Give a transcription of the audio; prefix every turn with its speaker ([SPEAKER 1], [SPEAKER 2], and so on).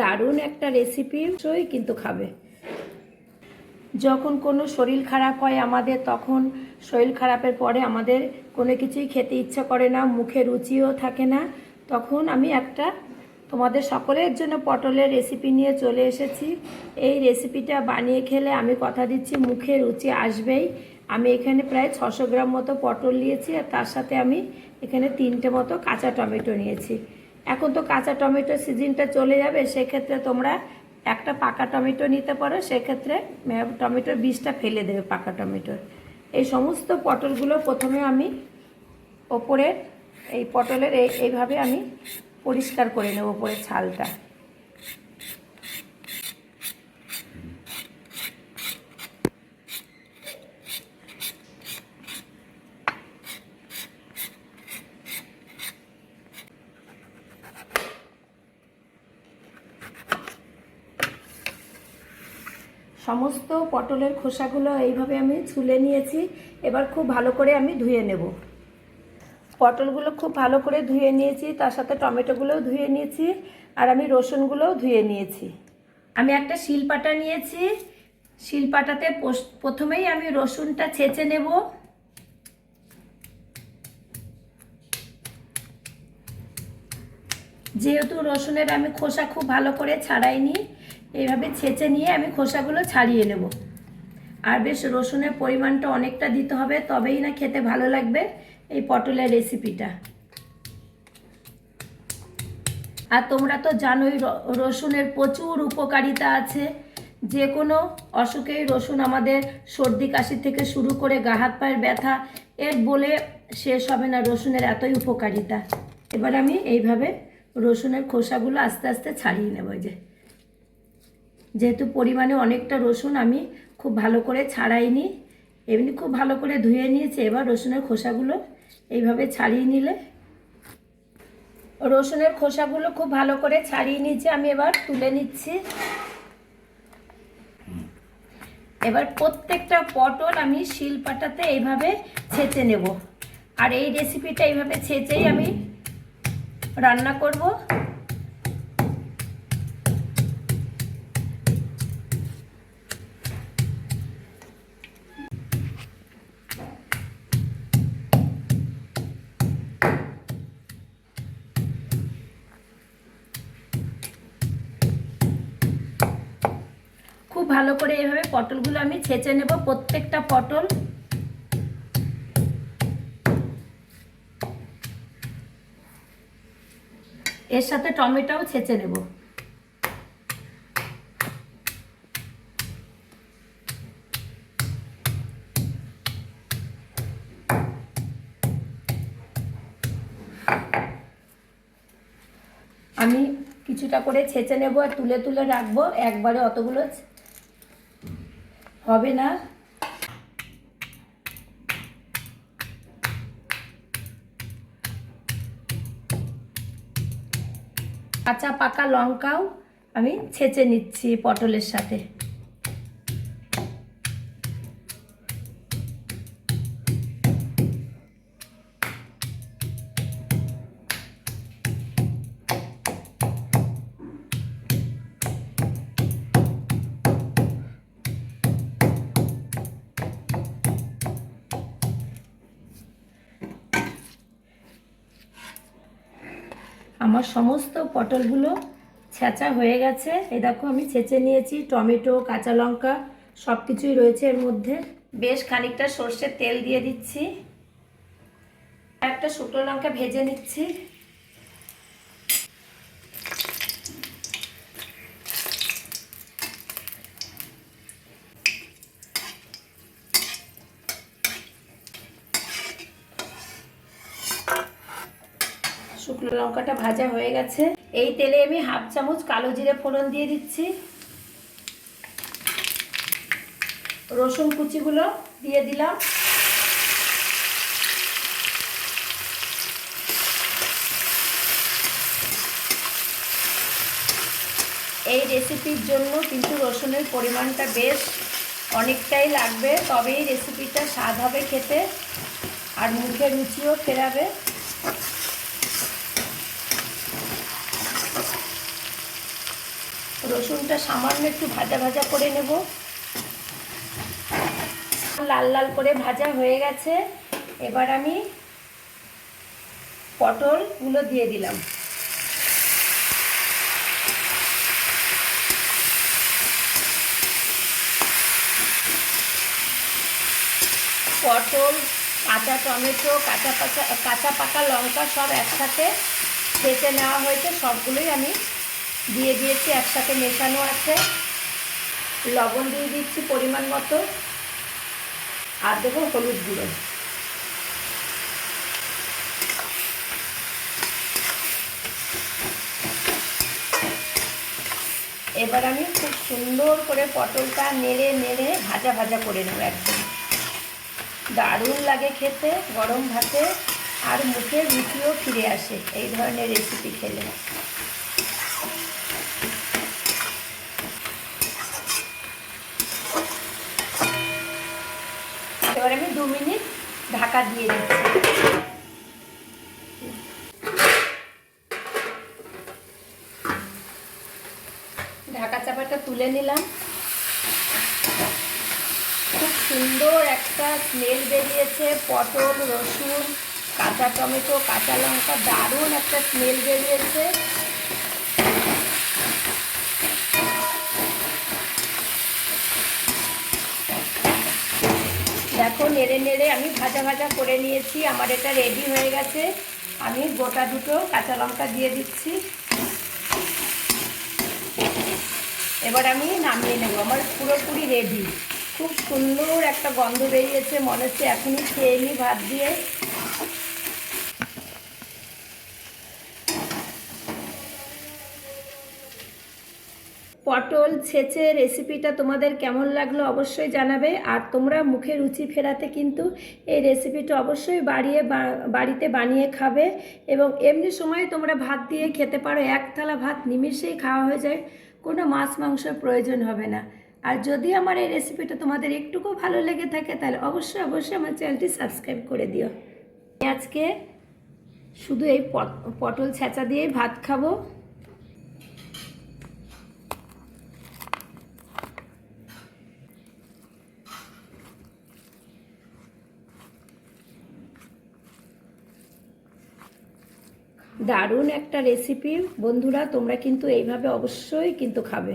[SPEAKER 1] দারুণ একটা রেসিপি সই কিন্তু খাবে। যখন কোনো শরীর খারাপ হয় আমাদের, তখন শরীর খারাপের পরে আমাদের কোনো কিছুই খেতে ইচ্ছা করে না, মুখে রুচিও থাকে না। তখন আমি একটা তোমাদের সকলের জন্য পটলের রেসিপি নিয়ে চলে এসেছি। এই রেসিপিটা বানিয়ে খেলে আমি কথা দিচ্ছি, মুখে রুচি আসবেই। আমি এখানে প্রায় ছশো গ্রাম মতো পটল নিয়েছি আর তার সাথে আমি এখানে তিনটে মতো কাঁচা টমেটো নিয়েছি। এখন তো কাঁচা টমেটোর সিজনটা চলে যাবে, সেক্ষেত্রে তোমরা একটা পাকা টমেটো নিতে পারো, সেক্ষেত্রে টমেটোর বীজটা ফেলে দেবে পাকা টমেটোর। এই সমস্ত পটলগুলো প্রথমে আমি ওপরের, এই পটলের এই এইভাবে আমি পরিষ্কার করে নেব, ওপরের ছালটা। সমস্ত পটলের খোসাগুলো এইভাবে আমি ছুলে নিয়েছি। এবার খুব ভালো করে আমি ধুয়ে নেব। পটলগুলো খুব ভালো করে ধুয়ে নিয়েছি, তার সাথে টমেটোগুলোও ধুয়ে নিয়েছি আর আমি রসুনগুলোও ধুয়ে নিয়েছি। আমি একটা শিলপাটা নিয়েছি। শিলপাটাতে প্রথমেই আমি রসুনটা ছেঁচে নেব। যেহেতু রসুনের আমি খোসা খুব ভালো করে ছাড়াইনি এইভাবে ছেঁচে নিয়ে আমি খোসাগুলো ছাড়িয়ে নেব। আর বেশ রসুনের পরিমাণটা অনেকটা দিতে হবে, তবেই না খেতে ভালো লাগবে এই পটলের রেসিপিটা আর তোমরা তো জানোই রসুনের প্রচুর উপকারিতা আছে। যে কোনো অসুখেই রসুন আমাদের সর্দি কাশি থেকে শুরু করে গা হাত পায়ের ব্যথা, এর বলে শেষ হবে না রসুনের এতই উপকারিতা। এবার আমি এইভাবে রসুনের খোসাগুলো আস্তে আস্তে ছাড়িয়ে নেব যে। যেহেতু পরিমাণে অনেকটা রসুন আমি খুব ভালো করে ছাড়াইনি, এমনি খুব ভালো করে ধুয়ে নিয়েছি, এবার রসুনের খোসাগুলো এইভাবে ছাড়িয়ে নিলে। রসুনের খোসাগুলো খুব ভালো করে ছাড়িয়ে নিয়েছি, আমি এবার তুলে নিচ্ছি। এবার প্রত্যেকটা পটল আমি শিলপাটাতে এইভাবে ছেঁচে নেব। আর এই রেসিপিটা এইভাবে ছেঁচেই আমি রান্না করব। ভালো করে এইভাবে পটলগুলো আমি ছেঁচে নেব, প্রত্যেকটা পটল। এর সাথে টমেটোও ছেঁচে নেব। আমি কিছুটা করে ছেঁচে নেব আর তুলে তুলে রাখব। একবারে অতগুলো হবে না? কাঁচা পাকা লঙ্কাও আমি ছেঁচে নিচ্ছি পটলের সাথে। আমার সমস্ত পটলগুলো ছেঁচা হয়ে গেছে। এই দেখো আমি ছেঁচে নিয়েছি টমেটো, কাঁচা লঙ্কা সব কিছুই রয়েছে এর মধ্যে। বেশ খানিকটা সর্ষের তেল দিয়ে দিচ্ছি। একটা শুকনো লঙ্কা ভেজে নিচ্ছি। শুকনো লঙ্কাটা ভাজা হয়ে গেছে। এই তেলে আমি হাফ চামচ কালো জিরে ফোড়ন দিয়ে দিচ্ছি। রসুন কুচিগুলো দিয়ে দিলাম। এই রেসিপির জন্য কিন্তু রসুনের পরিমাণটা বেশ অনেকটাই লাগবে তবেই রেসিপিটা স্বাদ হবে খেতে, আর মুখে রুচিও ফেরাবে। রসুনটা সামান্য একটু ভাজা ভাজা করে নেব। লাল লাল করে ভাজা হয়ে গেছে। এবার আমি পটলগুলো দিয়ে দিলাম। পটল, কাঁচা টমেটো, কাঁচা পাকা কাঁচা পাকা লঙ্কা সব একসাথে ছেঁচে নেওয়া হয়েছে, সবগুলোই আমি দিয়ে দিয়েছি, একসাথে মেশানো আছে। লবণ দিয়ে দিচ্ছি পরিমাণ মতো। আর দেবো হলুদ গুঁড়ো। এবার আমি খুব সুন্দর করে পটলটা নেড়ে নেড়ে ভাজা ভাজা করে নেব একদম। দারুণ লাগে খেতে, গরম ভাতে, আর মুখে রুচিও ফিরে আসে এই ধরনের রেসিপি খেলে এবার আমি দু মিনিট ঢাকা দিয়ে দিচ্ছি। ঢাকা চাপাটা তুলে নিলাম। খুব সুন্দর একটা স্মেল বেরিয়েছে, পটল, রসুন, কাঁচা টমেটো, কাঁচা লঙ্কা, দারুণ একটা স্মেল বেরিয়েছে। দেখো, নেড়ে নেড়ে আমি ভাজা ভাজা করে নিয়েছি। আমার এটা রেডি হয়ে গেছে। আমি গোটা দুটো কাঁচা লঙ্কা দিয়ে দিচ্ছি। এবার আমি নামিয়ে নেব। আমার পুরোপুরি রেডি খুব সুন্দর একটা গন্ধ বেরিয়েছে মনে হচ্ছে। এখনই খেয়ে নিই ভাত দিয়ে। পটল ছেঁচে রেসিপিটা তোমাদের কেমন লাগল অবশ্যই জানাবে। আর তোমরা মুখে রুচি ফেরাতে কিন্তু এই রেসিপিটা অবশ্যই বাড়িয়ে বাড়িতে বানিয়ে খাবে এবং এমনি সময় তোমরা ভাত দিয়ে খেতে পারো, এক থালা ভাত নিমিষেই খাওয়া হয়ে যায়, কোনো মাছ মাংসের প্রয়োজন হবে না। আর যদি আমার এই রেসিপিটা তোমাদের একটুকু ভালো লেগে থাকে, তাহলে অবশ্যই অবশ্যই আমার চ্যানেলটি সাবস্ক্রাইব করে দিও। আজকে শুধু এই পটল ছেঁচা দিয়েই ভাত খাব। দারুণ একটা রেসিপি বন্ধুরা তোমরা কিন্তু এইভাবে অবশ্যই কিন্তু খাবে।